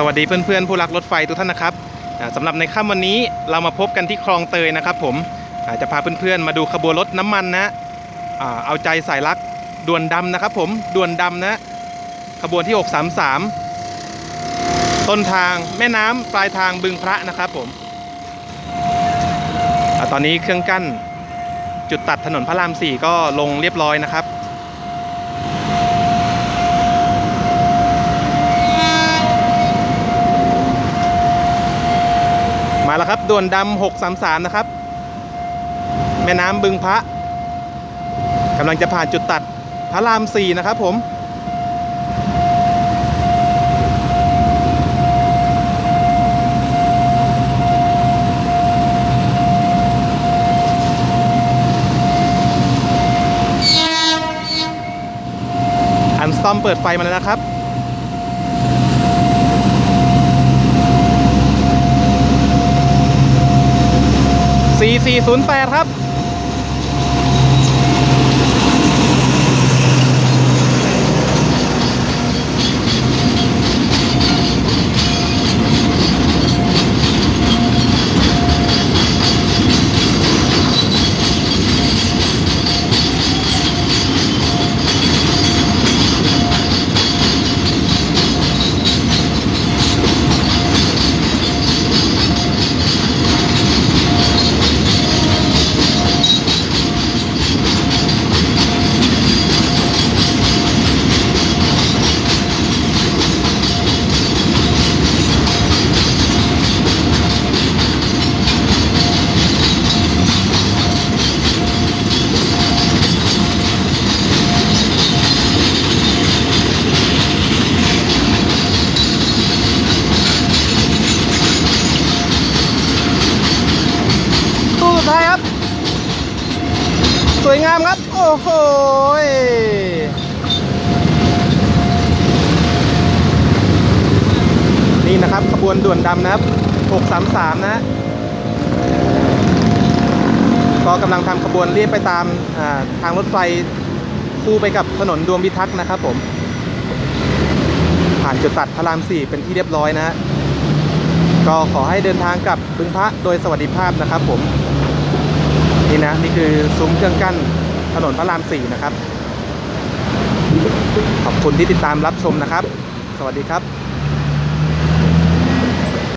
สวัสดีเพื่อนๆผู้รักรถไฟทุกท่านนะครับอ่าสำหรับในค่ำวันนี้เรามาพบกันที่คลองเตยนะครับ ผมจะพาเพื่อนๆมาดูขบวนรถน้ำมันนะเอาใจสายรักด่วนดำนะครับ ผมด่วนดำนะ ขบวนที่ 633 ต้นทางแม่น้ำปลายทางบึงพระนะครับผมอตอนนี้เครื่องกั้นจุดตัดถนนพระราม 4 ก็ลงเรียบร้อยนะครับ มาแล้วครับด่วนดำ633นะครับ แม่น้ำบึงพระกำลังจะผ่านจุดตัดพระราม4นะครับผมอันสตอมเปิดไฟมาแล้วนะครับ 4408 ครับ วยงามครับ โอ้โหนี่นะครับขบวนด่วนดำนะครับ 633 นะก็กำลังทำขบวนเรียบไปตามาทางรถไฟคู่ไปกับถนนดวงพิทักษ์นะครับผม ผ่านจุดตัดพระราม 4 เป็นที่เรียบร้อยนะ ก็ขอให้เดินทางกับบึงพระโดยสวัสดิภาพนะครับผม นี่นะนี่คือซุ้มเครื่องกั้นถนนพระราม4นะครับ ขอบคุณที่ติดตามรับชมนะครับ สวัสดีครับ